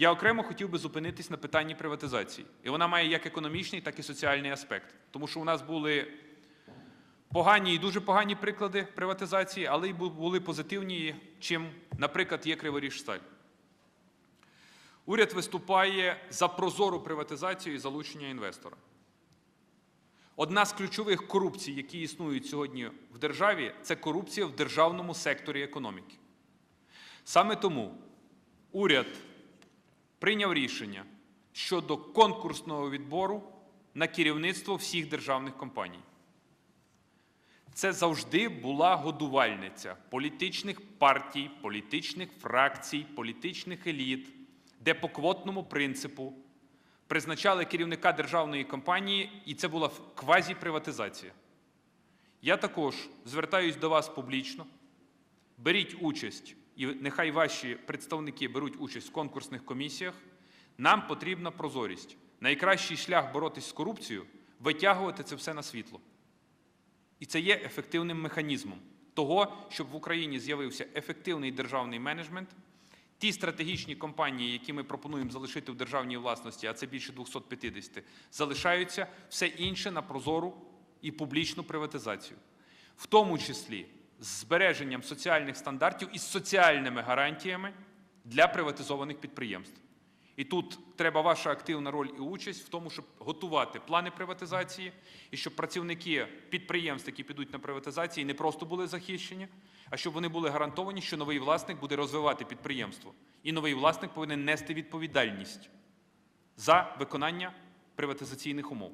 Я окремо хотів би зупинитись на питанні приватизації. І вона має як економічний, так і соціальний аспект. Тому що у нас були погані і дуже погані приклади приватизації, але й були позитивні, чим, наприклад, є Криворіжсталь. Уряд виступає за прозору приватизацію і залучення інвестора. Одна з ключових корупцій, які існують сьогодні в державі, це корупція в державному секторі економіки. Саме тому уряд прийняв рішення щодо конкурсного відбору на керівництво всіх державних компаній. Це завжди була годувальниця політичних партій, політичних фракцій, політичних еліт, де по квотному принципу призначали керівника державної компанії, і це була квазіприватизація. Я також звертаюсь до вас публічно. Беріть участь, і нехай ваші представники беруть участь в конкурсних комісіях. Нам потрібна прозорість. Найкращий шлях боротись з корупцією витягувати це все на світло. І це є ефективним механізмом того, щоб в Україні з'явився ефективний державний менеджмент. Ті стратегічні компанії, які ми пропонуємо залишити в державній власності, а це більше 250, залишаються все інше на прозору і публічну приватизацію, в тому числі з збереженням соціальних стандартів і соціальними гарантіями для приватизованих підприємств. І тут треба ваша активна роль і участь в тому, щоб готувати плани приватизації, і щоб працівники підприємств, які підуть на приватизації, не просто були захищені, а щоб вони були гарантовані, що новий власник буде розвивати підприємство. І новий власник повинен нести відповідальність за виконання приватизаційних умов.